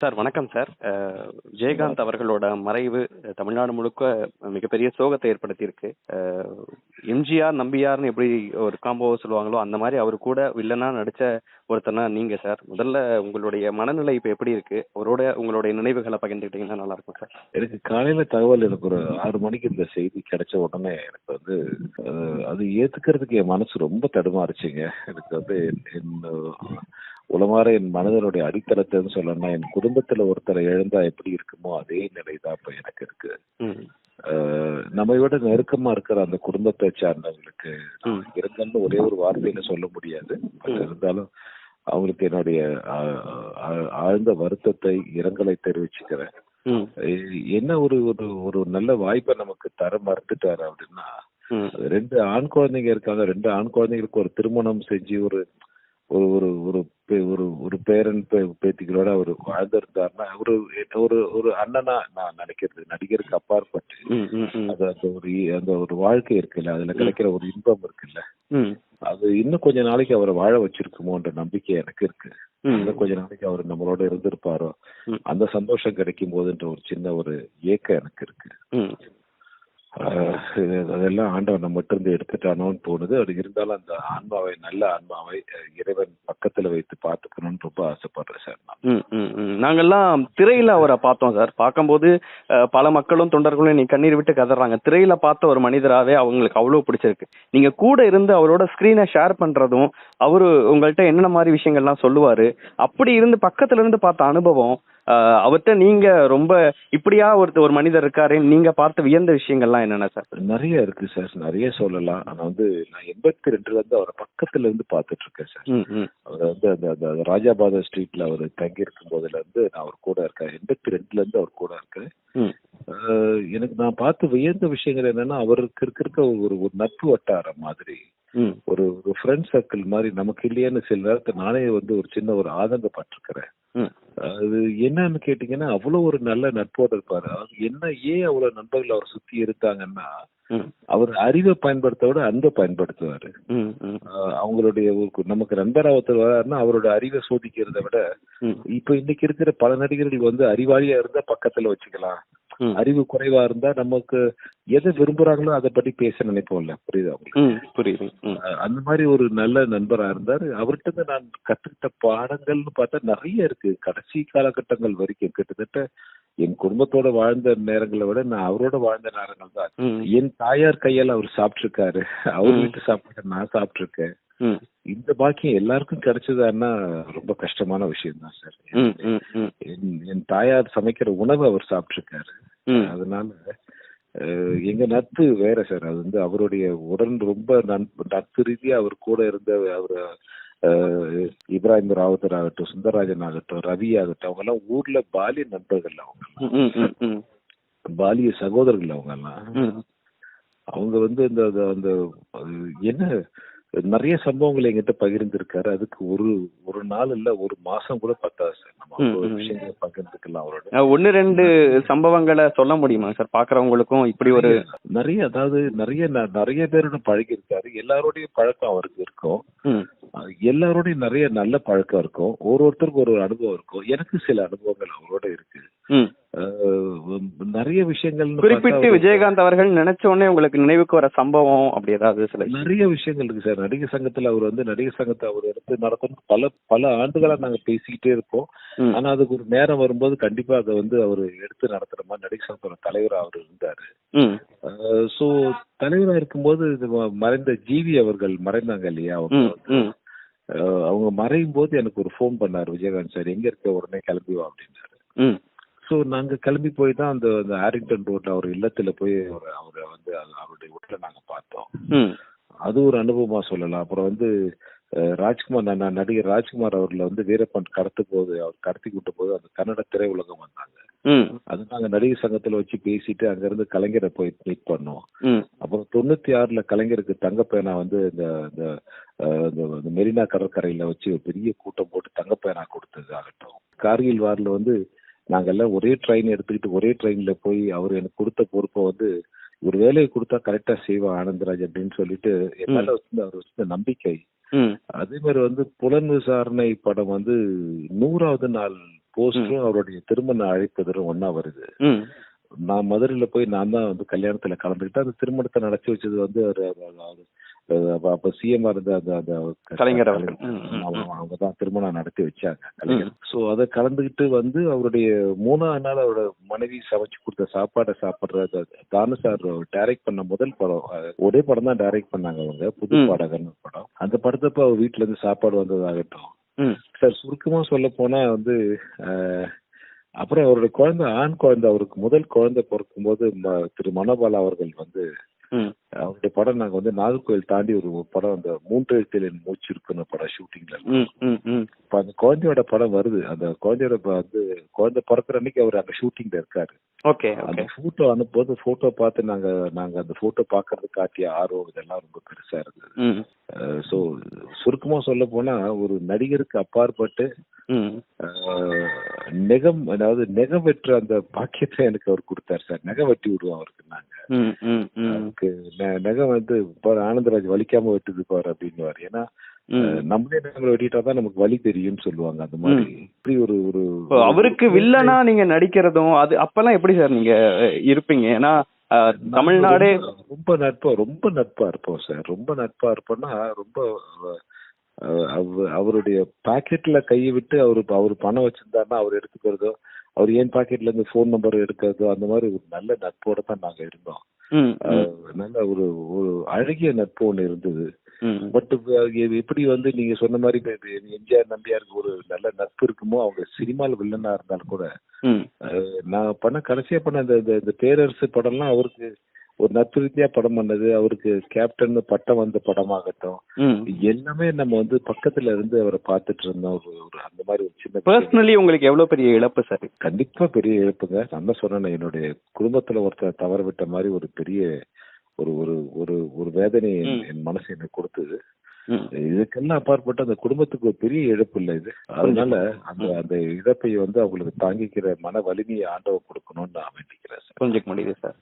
Sir வணக்கம் sir. அஹ், ஜெயகாந்த் அவர்களோட மறைவு தமிழ்நாடு முழுக்க மிகப்பெரிய சோகத்தை ஏற்படுத்தியிருக்கு. அஹ், எம்ஜிஆர் நம்பியார்னு எப்படி ஒரு காம்போ சொல்லுவாங்களோ அந்த மாதிரி அவர் கூட வில்லனா நடிச்ச ஒருத்தனா நீங்க சார். முதல்ல உங்களுடைய மனநிலை இப்ப எப்படி இருக்கு? அவரோட உங்களுடைய நினைவுகளை பகிர்ந்துக்கிட்டீங்கன்னா நல்லா இருக்கும் சார். எனக்கு காலையில தகவல் எனக்கு ஒரு ஆறு மணிக்கு இந்த செய்தி கிடைச்ச உடனே எனக்கு வந்து அது ஏத்துக்கிறதுக்கு என் மனசு ரொம்ப தடுமாறுச்சுங்க. எனக்கு வந்து என் உளமாற என் மனதனுடைய அடித்தளத்தைன்னு சொல்லணும்னா என் குடும்பத்துல ஒருத்தரை எழுந்தா எப்படி இருக்குமோ அதே நிலை தான் இப்ப எனக்கு இருக்கு. நம்மை விட நெருக்கமா இருக்கிற அந்த குடும்பத்தை சார்ந்தவங்களுக்கு ம். இருங்கன்னு ஒரே ஒரு வார்த்தையில சொல்ல முடியாது. இருந்தாலும் அவங்களுக்கு என்னுடைய ஆழ்ந்த வருத்தத்தை இரங்கலை தெரிவிச்சுக்கிறேன். என்ன ஒரு ஒரு ஒரு நல்ல வாய்ப்பை நமக்கு தர மறுத்துட்டாரு அப்படின்னா ரெண்டு ஆண் குழந்தைங்க இருக்காங்க ரெண்டு ஆண் குழந்தைங்களுக்கு ஒரு திருமணம் செஞ்சு ஒரு ஒரு ஒரு ஒரு ஒரு ஒரு பேரன் பே- பேத்திகளோட அவர் வாழ்ந்திருந்தாருன்னா ஒரு ஒரு ஒரு அண்ணனா நான் நினைக்கிறது நடிகருக்கு அப்பாற்பட்டு அது அந்த ஒரு அந்த ஒரு வாழ்க்கை இருக்குல்ல அதுல கிடைக்கிற ஒரு இன்பம் இருக்குல்ல. அது இன்னும் கொஞ்ச நாளைக்கு அவரை வாழ வச்சிருக்குமோன்ற நம்பிக்கை எனக்கு இருக்கு. இன்னும் கொஞ்ச நாளைக்கு அவர் நம்மளோட இருந்திருப்பாரோ. அந்த சந்தோஷம் கிடைக்கும் போதுன்ற ஒரு சின்ன ஒரு ஏக்கம் எனக்கு இருக்கு. அதெல்லாம் ஆண்டவன் நம்ம இருந்து எடுத்துட்டானோன்னு தோணுது அது இருந்தாலும் அந்த ஆன்மாவை நல்ல ஆன்மாவை இறைவன் பக்கத்துல வைத்து பார்த்துக்கணும்னு ரொம்ப ஆசைப்படுறேன் சார் நாங்கெல்லாம் திரையில அவரை பார்த்தோம் சார். பார்க்கும்போது பல மக்களும் தொண்டர்களும் நீ கண்ணீர் விட்டு கதறாங்க. திரையில பார்த்த ஒரு மனிதராவே அவங்களுக்கு அவ்வளவு பிடிச்சிருக்கு. நீங்க கூட இருந்து அவரோட ஸ்கிரீனை ஷேர் பண்றதும் அவரு உங்கள்கிட்ட என்னென்ன மாதிரி விஷயங்கள்லாம் சொல்லுவாரு அப்படி இருந்து பக்கத்துல இருந்து பார்த்த அனுபவம் அஹ், அவர்ட்ட நீங்க ரொம்ப இப்படியா ஒருத்தர் ஒரு மனிதர் இருக்காரு நீங்க பார்த்த வியந்த விஷயங்கள்லாம் என்னென்ன சார்? நிறைய இருக்கு சார் நிறைய சொல்லலாம். ஆனா வந்து நான் எண்பத்தி ரெண்டுல இருந்து அவரை பக்கத்துல இருந்து பார்த்துட்டு இருக்கேன் சார் அவர் வந்து அந்த அந்த ராஜாபாத ஸ்ட்ரீட்ல அவர் தங்கி இருக்கும் போதுல இருந்து நான் அவர் கூட இருக்கேன். எண்பத்தி ரெண்டுல இருந்து அவர் கூட இருக்கேன். எனக்கு நான் பார்த்து வியந்த விஷயங்கள் என்னன்னா அவருக்கு இருக்க இருக்க ஒரு ஒரு நட்பு வட்டாரம் மாதிரி. ஒரு ஒரு ஃப்ரெண்ட் சர்க்கிள் மாதிரி நமக்கு இல்லையான்னு சில நேரத்துல நானே வந்து ஒரு சின்ன ஒரு ஆதங்கப்பட்டிருக்கிறேன். அது என்னன்னு கேட்டீங்கன்னா அவ்வளவு ஒரு நல்ல நட்போட இருப்பாரு. அது என்ன ஏன் அவ்வளவு நண்பர்கள் அவர் சுத்தி இருந்தாங்கன்னா ம். அவர் அறிவை பயன்படுத்த விட அன்பை பயன்படுத்துவாரு. அவங்களுடைய நமக்கு நண்பரா ஒருத்தர் வராருன்னா அவரோட அறிவை சோதிக்கிறதை விட இப்ப இன்னைக்கு இருக்கிற பல நடிகர்கள் வந்து அறிவாளியா இருந்தா பக்கத்துல வச்சுக்கலாம். அறிவு குறைவா இருந்தா நமக்கு எதை விரும்புறாங்களோ அதை பத்தி பேச நினைப்போம்ல புரியுதா புரியுது. அந்த மாதிரி ஒரு நல்ல நண்பரா இருந்தாரு. அவர்கிட்ட இருந்து நான் கத்துக்கிட்ட பாடங்கள்னு பார்த்தா நிறைய இருக்கு. கடைசி காலகட்டங்கள் வரைக்கும் கிட்டத்தட்ட என் குடும்பத்தோட வாழ்ந்த நேரங்களை விட நான் அவரோட வாழ்ந்த நேரங்கள் தான். என் தாயார் கையால அவர் சாப்பிட்டிருக்காரு. அவர். வீட்டு சாப்பிட்டு நான் சாப்பிட்டிருக்கேன். இந்த பாக்கியம் எல்லாருக்கும் கிடைச்சதான்னா ரொம்ப கஷ்டமான விஷயம் தான் சார் என் தாயார் சமைக்கிற உணவு அவர் சாப்பிட்டிருக்காரு. அதனால எங்க நட்பு வேற சார். அது வந்து அவருடைய உடன் ரொம்ப நட்பு ரீதியா அவர் கூட இருந்த அவர் இப்ராஹிம் ராவத்தர் ஆகட்டும் சுந்தரராஜன் ஆகட்டும் ரவி ஆகட்டும் அவங்க எல்லாம் ஊர்ல பாலிய நண்பர்கள் அவங்க. பாலிய சகோதரர்கள் அவங்க எல்லாம் அவங்க வந்து இந்த அந்த- என்ன நிறைய சம்பவங்களை எங்கிட்ட பகிர்ந்திருக்காரு. அதுக்கு ஒரு ஒரு நாள் இல்ல ஒரு மாசம் கூட பத்தாது சார். நம்ம. விஷயங்களை பகிர்ந்துக்கலாம் அவரோட. ஒண்ணு ரெண்டு சம்பவங்களை சொல்ல முடியுமா சார்? பாக்குறவங்களுக்கும் இப்படி ஒரு நிறைய அதாவது நிறைய நிறைய பேரோட பழகி இருக்காரு எல்லாரோடையும் பழக்கம் அவருக்கு இருக்கும். எல்லாரோடையும் நிறைய நல்ல பழக்கம் இருக்கும். ஒரு ஒருத்தருக்கு ஒரு ஒரு அனுபவம் இருக்கும். எனக்கு சில அனுபவங்கள் அவரோட இருக்கு. நிறைய விஷயங்கள் குறிப்பிட்டு விஜயகாந்த் அவர்கள் நினைச்ச உடனே உங்களுக்கு நினைவுக்கு வர சம்பவம் அப்படி ஏதாவது சில நிறைய விஷயங்கள் இருக்கு சார். நடிகர் சங்கத்துல அவர் வந்து நடிகர் சங்கத்தை அவர் எடுத்து நடத்தணும். பல பல ஆண்டுகளா நாங்க பேசிக்கிட்டே இருப்போம். ஆனா அதுக்கு ஒரு நேரம் வரும்போது கண்டிப்பா அதை வந்து அவர் எடுத்து நடத்துற மாதிரி நடிகர் சங்கத்தோட தலைவரா அவர் இருந்தாரு. சோ தலைவரா இருக்கும்போது மறைந்த ஜிவி அவர்கள் மறைந்தாங்க இல்லையா? அவங்க அவங்க மறையும் போது எனக்கு ஒரு ஃபோன் பண்ணாரு விஜயகாந்த் சார். எங்க இருக்க உடனே கிளம்பி வா அப்படின்னாரு. ம், சோ நாங்க கிளம்பி போய் தான் அந்த அந்த ஆரிங்டன் ரோட்ல அவர் இல்லத்துல போய் அவரை அவரை வந்து அவருடைய வீட்டுல நாங்க பார்த்தோம். அது ஒரு அனுபவமா சொல்லலாம். அப்புறம் வந்து ராஜ்குமார் நான் நடிகர் ராஜ்குமார் அவர்களை வந்து வீரப்பன் கடத்து போது அவர் கடத்தி கூட்ட போது அந்த கன்னட திரையுலகம் வந்தாங்க. அது நாங்க நடிகர் சங்கத்துல வச்சு பேசிட்டு அங்க இருந்து கலைஞரை போய் மீட் பண்ணோம். அப்புறம் தொண்ணூத்தி ஆறுல கலைஞருக்கு தங்கப்பேனா வந்து இந்த இந்த மெரினா கடற்கரையில வச்சு ஒரு பெரிய கூட்டம் போட்டு தங்கப்பேனா கொடுத்தது ஆகட்டும் கார்கில் வார்ல வந்து நாங்க எல்லாம் ஒரே ட்ரெயின் எடுத்துக்கிட்டு ஒரே ட்ரெயின்ல போய் அவர் எனக்கு கொடுத்த பொறுப்பை வந்து ஒரு வேலையை கொடுத்தா கரெக்டா செய்வா ஆனந்தராஜ் அப்படின்னு சொல்லிட்டு என் மேல வச்சிருந்த அவர் வச்சிருந்த நம்பிக்கை. அதே மாதிரி வந்து புலன் விசாரணை படம் வந்து நூறாவது நாள் போஸ்டரும் அவருடைய திருமண அழைப்பதரும் ஒண்ணா வருது. நான் மதுரையில போய் நான் தான் வந்து கல்யாணத்துல கலந்துக்கிட்டு அந்த திருமணத்தை நடத்தி வச்சது வந்து அப்ப- அப்ப சிஎம் இருந்த அந்த அந்த கலைஞர் அவங்க தான் திருமணம் நடத்தி வச்சாங்க கலைஞர். சோ அதை கலந்துக்கிட்டு வந்து அவருடைய மூணாவது நாள் அவரோட மனைவி சமைச்சு கொடுத்த சாப்பாடை சாப்பிடுற தானு சார் டைரக்ட் பண்ண முதல் படம். ஒரே படம் தான் டைரக்ட் பண்ணாங்க அவங்க புது. பாடகர்னு படம். அந்த படத்தப்ப அவர் வீட்டுல இருந்து சாப்பாடு வந்ததாகட்டும். சார் சுருக்கமா சொல்ல போனா வந்து அப்புறம் அவருடைய குழந்தை ஆண் குழந்தை அவருக்கு முதல் குழந்தை பிறக்கும் போது திரு மனோபாலா அவர்கள் வந்து அவருடைய படம் நாங்க வந்து நாகர்கோவில் தாண்டி ஒரு படம் அந்த மூன்று எழுத்தில் என் மூச்சு இருக்குன்னு படம் ஷூட்டிங்ல இப்ப அந்த குழந்தையோட படம் வருது. அந்த குழந்தையோட வந்து குழந்தை பிறக்கிற அன்னைக்கு அவர் அங்க ஷூட்டிங்ல இருக்காரு. ஓகே அந்த போட்டோ அனுப்பும்போது போட்டோ பார்த்து நாங்க நாங்க அந்த போட்டோ பாக்குறது காட்டிய ஆர்வம் இதெல்லாம் ரொம்ப பெருசா இருந்தது. சோ சுருக்கமா சொல்ல போனா ஒரு நடிகருக்கு அப்பாற்பட்டு நெகம் அதாவது நெகம் வெற்ற அந்த பாக்கியத்தை எனக்கு அவர் கொடுத்தாரு சார். நெகம் வெட்டி விடுவோம் அவருக்கு நாங்க. நெகம் வந்து ஆனந்தராஜ் வலிக்காம வெட்டுது பாரு அப்படின்னுவாரு. ஏன்னா நம்மளே நகங்களை வெட்டிட்டா தான் நமக்கு வலி தெரியும்னு சொல்லுவாங்க அந்த மாதிரி. இப்படி ஒரு ஒரு அவருக்கு வில்லனா நீங்க நடிக்கிறதும் அது அப்பெல்லாம் எப்படி சார் நீங்க இருப்பீங்க? ஏன்னா தமிழ்நாடே ரொம்ப- நட்பா ரொம்ப நட்பா இருப்போம் சார். ரொம்ப நட்பா இருப்போம்னா ரொம்ப அவருடைய பாக்கெட்ல கையை விட்டு அவரு அவர் பணம் வச்சிருந்தாருன்னா அவர் எடுத்துக்கிறதோ அவர் ஏன் பாக்கெட்ல இருந்து ஃபோன் நம்பர் எடுக்கிறதோ அந்த மாதிரி ஒரு நல்ல நட்போட தான் நாங்க இருந்தோம். நல்ல ஒரு ஒரு அழகிய நட்பு ஒண்ணு இருந்தது. பட் எப்படி வந்து நீங்க சொன்ன மாதிரி எம்ஜிஆர் நம்பியாருக்கு ஒரு நல்ல நட்பு இருக்குமோ அவங்க சினிமால வில்லனா இருந்தாலும் கூட நான் பண்ண கடைசியா பண்ண இந்த பேரரசு படம்லாம் அவருக்கு ஒரு நட்பு ரீதியா படம் பண்ணது அவருக்கு கேப்டன் பட்டம் வந்த படமாகட்டும் எல்லாமே நம்ம வந்து பக்கத்துல இருந்து அவரை பார்த்துட்டு இருந்தோம் ஒரு ஒரு அந்த மாதிரி ஒரு சின்ன பர்சனலி உங்களுக்கு எவ்வளவு பெரிய இழப்பு சார் கண்டிப்பா பெரிய இழப்புங்க. நான் சொன்னேன் என்னுடைய குடும்பத்துல ஒருத்தர் தவற விட்ட மாதிரி ஒரு பெரிய ஒரு ஒரு ஒரு ஒரு வேதனை என்- மனசு எனக்கு கொடுத்தது. இதுக்கெல்லாம் அப்பாற்பட்டு அந்த குடும்பத்துக்கு ஒரு பெரிய இழப்பு இல்லை இது. அதனால அந்த அந்த இழப்பை வந்து அவங்களுக்கு தாங்கிக்கிற மன வலிமையை ஆண்டவ கொடுக்கணும்னு நான் வேண்டிக்கிறேன் புரிஞ்சுக்க முடியுது சார்